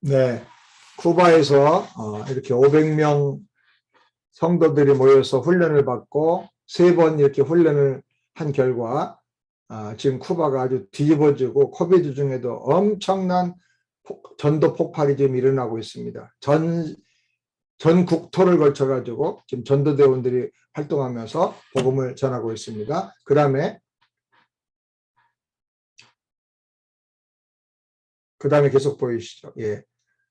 네, 쿠바에서 어, 이렇게 500명 성도들이 모여서 훈련을 받고 세 번 이렇게 훈련을 한 결과 아, 지금 쿠바가 아주 뒤집어지고 코비드 중에도 엄청난 폭- 전도 폭발이 지금 일어나고 있습니다. 전, 전 국토를 걸쳐 가지고 지금 전도대원들이 활동하면서 복음을 전하고 있습니다. 그 다음에 그 다음에 계속 보이시죠. 예.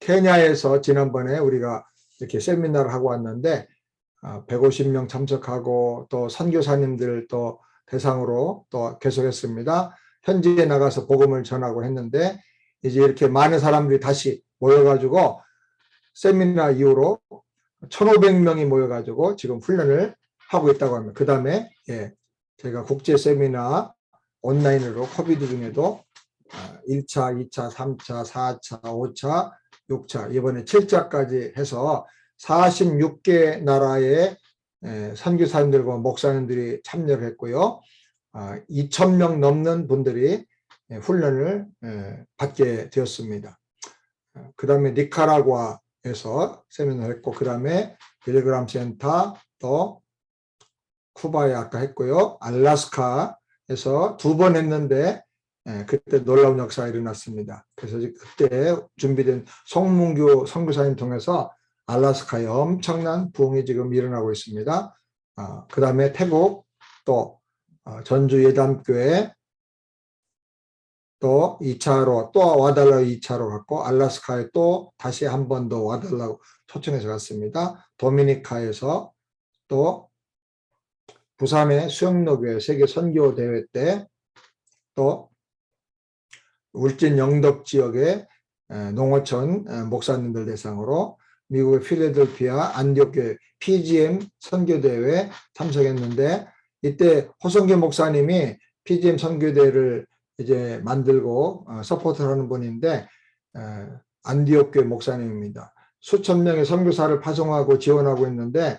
케냐에서 지난번에 우리가 이렇게 세미나를 하고 왔는데 150명 참석하고 또 선교사님들 또 대상으로 또 계속했습니다. 현지에 나가서 복음을 전하고 했는데 이제 이렇게 많은 사람들이 다시 모여가지고 세미나 이후로 1,500명이 모여가지고 지금 훈련을 하고 있다고 합니다. 그 다음에 예, 제가 국제 세미나 온라인으로 코비드 중에도 1차, 2차, 3차, 4차, 5차, 6차, 이번에 7차까지 해서 46개 나라의 에, 선교사님들과 목사님들이 참여를 했고요. 2,000명 넘는 분들이 에, 훈련을 에, 받게 되었습니다. 그 다음에 니카라과에서 세미나를 했고, 그 다음에 빌그람 센터, 또 쿠바에 아까 했고요. 알라스카에서 두 번 했는데 예, 그때 놀라운 역사가 일어났습니다. 그래서 그때 준비된 송문교 선교사님 통해서 알라스카에 엄청난 부흥이 지금 일어나고 있습니다. 아, 그 다음에 태국 또 어, 전주 예담교회 또 2차로 또 와달라고 2차로 갔고 알라스카에 또 다시 한 번 더 와달라고 초청해서 갔습니다. 도미니카에서 또 부산의 수영로교회 세계 선교 대회 때 또 울진 영덕 지역의 에, 농어촌 에, 목사님들 대상으로 미국의 필라델피아 안디옥교회 PGM 선교대회 참석했는데 이때 호성교 목사님이 PGM 선교대회를 이제 만들고 어, 서포트를 하는 분인데 에, 안디옥교회 목사님입니다. 수천 명의 선교사를 파송하고 지원하고 있는데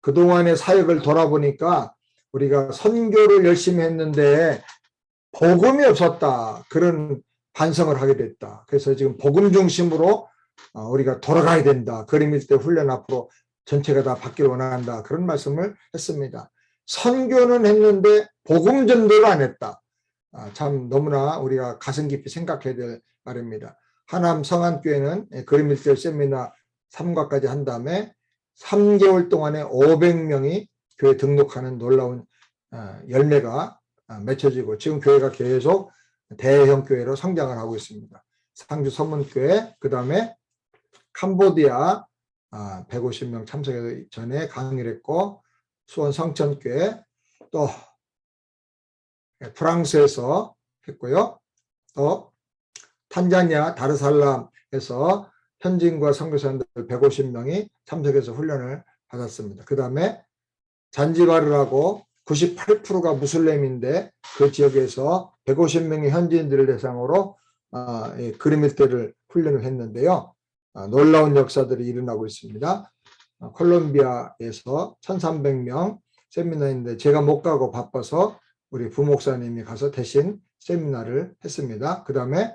그동안의 사역을 돌아보니까 우리가 선교를 열심히 했는데 복음이 없었다. 그런 반성을 하게 됐다. 그래서 지금 복음 중심으로 어, 우리가 돌아가야 된다. 그림일 때 훈련 앞으로 전체가 다 받기를 원한다. 그런 말씀을 했습니다. 선교는 했는데 복음 전도를 안 했다. 아, 참 너무나 우리가 가슴 깊이 생각해야 될 말입니다. 하남 성안교회는 그림일 때 세미나 3과까지 한 다음에 3개월 동안에 500명이 교회 등록하는 놀라운 어, 열매가 아, 맺혀지고 지금 교회가 계속 대형 교회로 성장을 하고 있습니다. 상주 선문교회 그 다음에 캄보디아 150명 참석하기 전에 강의를 했고 수원 성천교회 또 프랑스에서 했고요. 또 탄자니아 다르살람에서 현지인과 선교사님들 150명이 참석해서 훈련을 받았습니다. 그 다음에 잔지바르라고 98%가 무슬림인데 그 지역에서 150명의 현지인들을 대상으로 아, 예, 그리밀대를 훈련을 했는데요. 아, 놀라운 역사들이 일어나고 있습니다. 아, 콜롬비아에서 1,300명 세미나인데 제가 못 가고 바빠서 우리 부목사님이 가서 대신 세미나를 했습니다. 그 다음에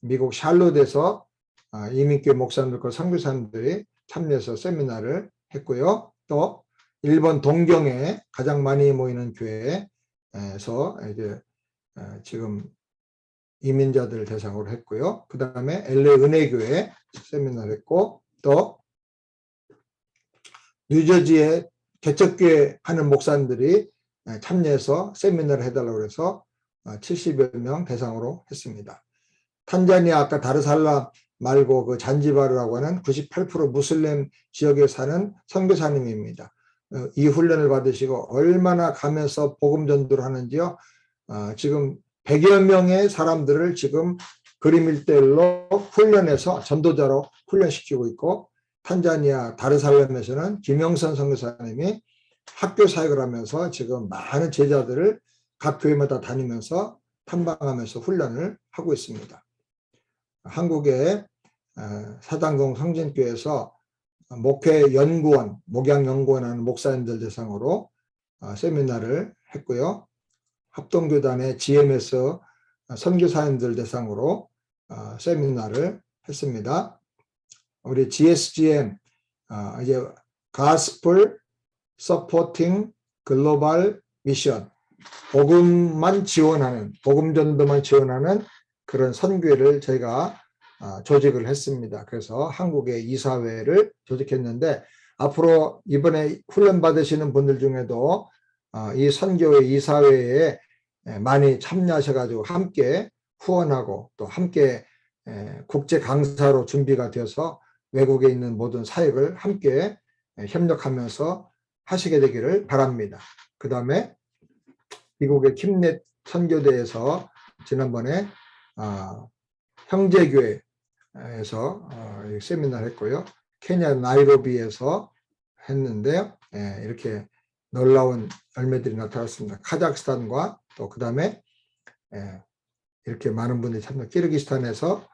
미국 샬롯에서 아, 이민교회 목사님들과 선교사님들이 참여해서 세미나를 했고요. 또 일본 동경에 가장 많이 모이는 교회에서 이제 어, 지금 이민자들 대상으로 했고요. 그 다음에 LA 은혜교회 세미나를 했고 또 뉴저지에 개척교회 하는 목사님들이 참여해서 세미나를 해달라고 해서 70여 명 대상으로 했습니다. 탄자니아 아까 다르살람 말고 그 잔지바르라고 하는 98% 무슬림 지역에 사는 선교사님입니다. 어, 이 훈련을 받으시고 얼마나 가면서 복음 전도를 하는지요. 어, 지금 100여 명의 사람들을 지금 그림 일대일로 훈련해서 전도자로 훈련시키고 있고 탄자니아 다르살렘에서는 김영선 선교사님이 학교 사역을 하면서 지금 많은 제자들을 각 교회마다 다니면서 탐방하면서 훈련을 하고 있습니다. 한국의 어, 사당동 성진교회에서 목회 연구원, 목양 연구원하는 목사님들 대상으로 어, 세미나를 했고요. 합동교단의 GMS 선교사님들 대상으로 어, 세미나를 했습니다. 우리 GSGM 아, 이제 Gospel Supporting Global Mission 복음만 지원하는 복음 전도만 지원하는 그런 선교회를 저희가 아, 조직을 했습니다. 그래서 한국의 이사회를 조직했는데 앞으로 이번에 훈련 받으시는 분들 중에도 아, 이 선교회 이사회에 에, 많이 참여하셔가지고 함께 후원하고 또 함께 에, 국제 강사로 준비가 되어서 외국에 있는 모든 사역을 함께 에, 협력하면서 하시게 되기를 바랍니다. 그 다음에 미국의 킴넷 선교대에서 지난번에 아, 형제교회 에서 어, 이 세미나를 했고요. 케냐 나이로비에서 했는데요. 예, 이렇게 놀라운 열매들이 나타났습니다. 카자흐스탄과 또 그 다음에 예, 이렇게 많은 분들이 참여, 키르기스탄에서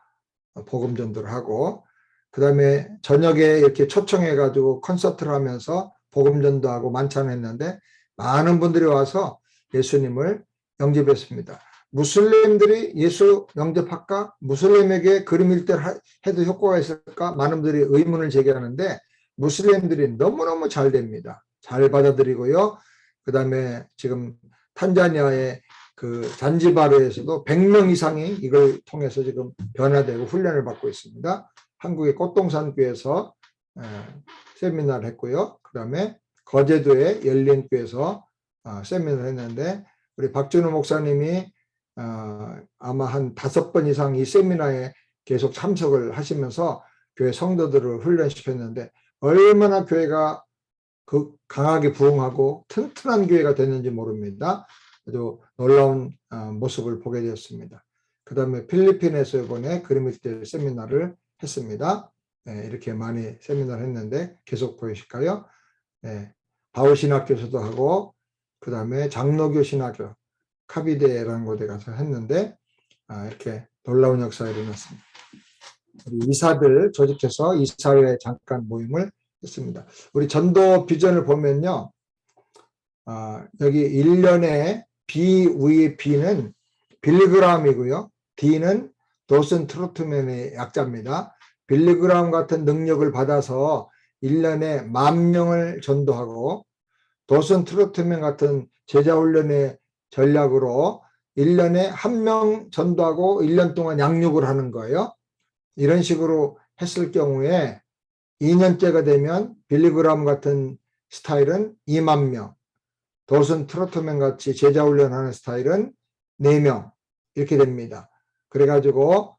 복음 전도를 하고 그 다음에 저녁에 이렇게 초청해 가지고 콘서트를 하면서 복음 전도하고 만찬했는데 많은 분들이 와서 예수님을 영접했습니다. 무슬림들이 예수 영접할까? 무슬림에게 그림 일대를 하- 해도 효과가 있을까? 많은 분들이 의문을 제기하는데 무슬림들이 너무너무 잘 됩니다. 잘 받아들이고요. 그 다음에 지금 탄자니아의 그 잔지바르에서도 100명 이상이 이걸 통해서 지금 변화되고 훈련을 받고 있습니다. 한국의 꽃동산교에서 에, 세미나를 했고요. 그 다음에 거제도의 열린교에서 아, 세미나를 했는데 우리 박준호 목사님이 아, 아마 한 다섯 번 이상 이 세미나에 계속 참석을 하시면서 교회 성도들을 훈련시켰는데 얼마나 교회가 그 강하게 부흥하고 튼튼한 교회가 됐는지 모릅니다. 아주 놀라운 아, 모습을 보게 되었습니다. 그 다음에 필리핀에서 이번에 그림일대 세미나를 했습니다. 네, 이렇게 많이 세미나를 했는데 계속 보이실까요? 네, 바울신학교에서도 하고 그 다음에 장로교 신학교 카비데라는 곳에 가서 했는데 아, 이렇게 놀라운 역사가 일어났습니다. 우리 이사들 조직해서 이사회 잠깐 모임을 했습니다. 우리 전도 비전을 보면요. 아, 여기 1년에 B 위의 B는 빌리그람이고요. D는 도슨 트로트맨의 약자입니다. 빌리그람 같은 능력을 받아서 1년에 만 명을 전도하고 도슨 트로트맨 같은 제자 훈련의 전략으로 1년에 한 명 전도하고 1년 동안 양육을 하는 거예요. 이런 식으로 했을 경우에 2년째가 되면 빌리그람 같은 스타일은 2만 명, 도슨 트로트맨 같이 제자 훈련하는 스타일은 4명 이렇게 됩니다. 그래가지고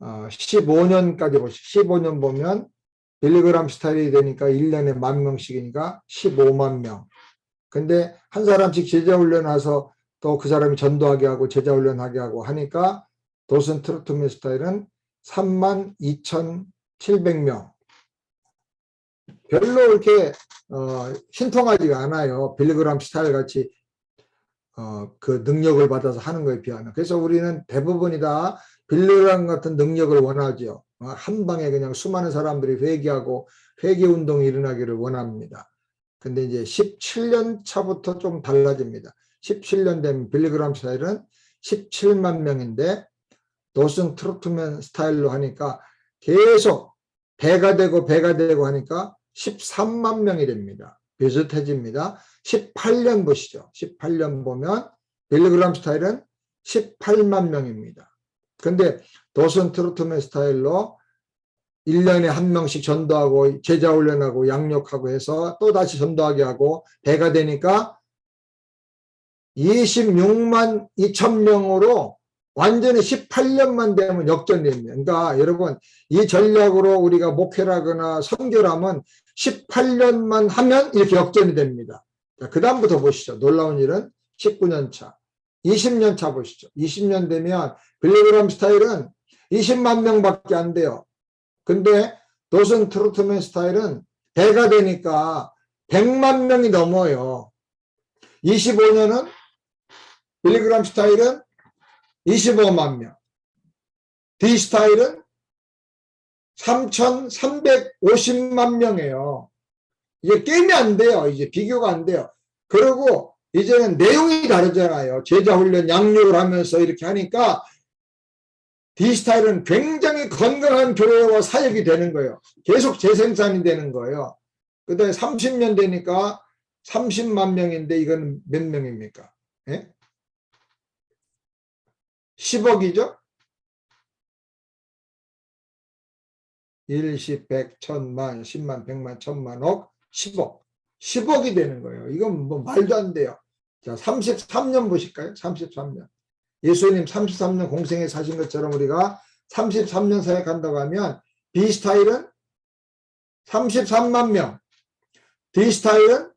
어, 15년까지 보시 15년 보면 빌리그람 스타일이 되니까 1년에 만 명씩이니까 15만 명. 근데 한 사람씩 제자 훈련해서 또 그 사람이 전도하게 하고 제자 훈련하게 하고 하니까 도슨 트로트맨 스타일은 3만 2,700명. 별로 이렇게 어, 신통하지가 않아요. 빌리그람 스타일 같이 어, 그 능력을 받아서 하는 거에 비하면. 그래서 우리는 대부분이 다 빌리그람 같은 능력을 원하죠. 어, 한 방에 그냥 수많은 사람들이 회개하고 회개 운동이 일어나기를 원합니다. 근데 이제 17년 차부터 좀 달라집니다. 17년 되면 빌리그람 스타일은 17만 명인데 도슨 트로트맨 스타일로 하니까 계속 배가 되고 배가 되고 하니까 13만 명이 됩니다. 비슷해집니다. 18년 보시죠. 18년 보면 빌리그람 스타일은 18만 명입니다. 근데 도슨 트로트맨 스타일로 1년에 한 명씩 전도하고 제자 훈련하고 양육하고 해서 또 다시 전도하게 하고 배가 되니까 26만 2천 명으로 완전히 18년만 되면 역전됩니다. 그러니까 여러분 이 전략으로 우리가 목회라거나 선교라면 18년만 하면 이렇게 역전이 됩니다. 그 다음부터 보시죠. 놀라운 일은 19년 차, 20년 차 보시죠. 20년 되면 빌리그람 스타일은 20만 명밖에 안 돼요. 근데 도슨 트로트맨 스타일은 배가 되니까 100만 명이 넘어요. 25년은 빌리그람 스타일은 25만 명. D 스타일은 3,350만 명이에요. 이게 게임이 안 돼요. 이제 비교가 안 돼요. 그리고 이제는 내용이 다르잖아요. 제자 훈련 양육을 하면서 이렇게 하니까 D 스타일은 굉장히 건강한 교회와 사역이 되는 거예요. 계속 재생산이 되는 거예요. 그 다음에 30년 되니까 30만 명인데 이건 몇 명입니까? 예? 10억이죠? 1, 10, 100, 1000만, 10만, 100만, 1000만, 억, 10억. 10억이 되는 거예요. 이건 뭐 말도 안 돼요. 자, 33년 보실까요? 33년. 예수님 33년 공생에 사신 것처럼 우리가 33년 사역한다고 하면 B 스타일은 33만 명, D 스타일은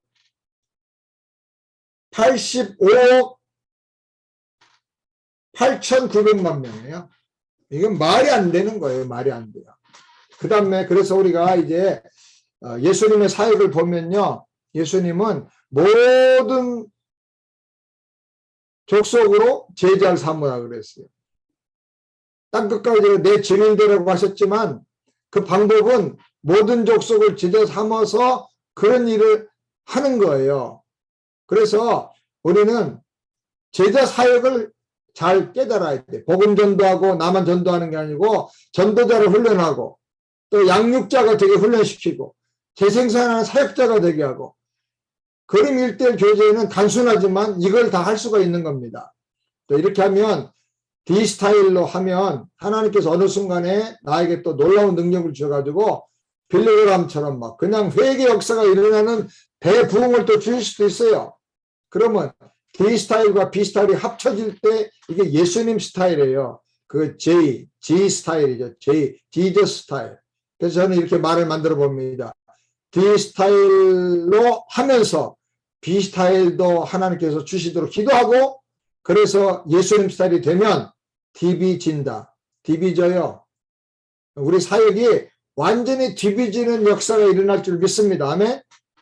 85억 8,900만 명이에요. 이건 말이 안 되는 거예요. 말이 안 돼요. 그 다음에 그래서 우리가 이제 어, 예수님의 사역을 보면요. 예수님은 모든 족속으로 제자를 삼으라 그랬어요. 땅 끝까지 내 증인되라고 하셨지만 그 방법은 모든 족속을 제자 삼아서 그런 일을 하는 거예요. 그래서 우리는 제자 사역을 잘 깨달아야 돼. 복음 전도하고 나만 전도하는 게 아니고 전도자를 훈련하고 또 양육자가 되게 훈련시키고 재생산하는 사역자가 되게 하고 그림 일대 교제는 단순하지만 이걸 다 할 수가 있는 겁니다. 또 이렇게 하면 D 스타일로 하면 하나님께서 어느 순간에 나에게 또 놀라운 능력을 주셔가지고 빌레그람처럼 막 그냥 회개 역사가 일어나는 대부흥을 또 주실 수도 있어요. 그러면 D 스타일과 B 스타일이 합쳐질 때 이게 예수님 스타일이에요. 그 J, G 스타일이죠. J, 지저 스타일. 그래서 저는 이렇게 말을 만들어 봅니다. D 스타일로 하면서 B 스타일도 하나님께서 주시도록 기도하고 그래서 예수님 스타일이 되면 디비진다. 디비져요. 우리 사역이 완전히 디비지는 역사가 일어날 줄 믿습니다. 아멘.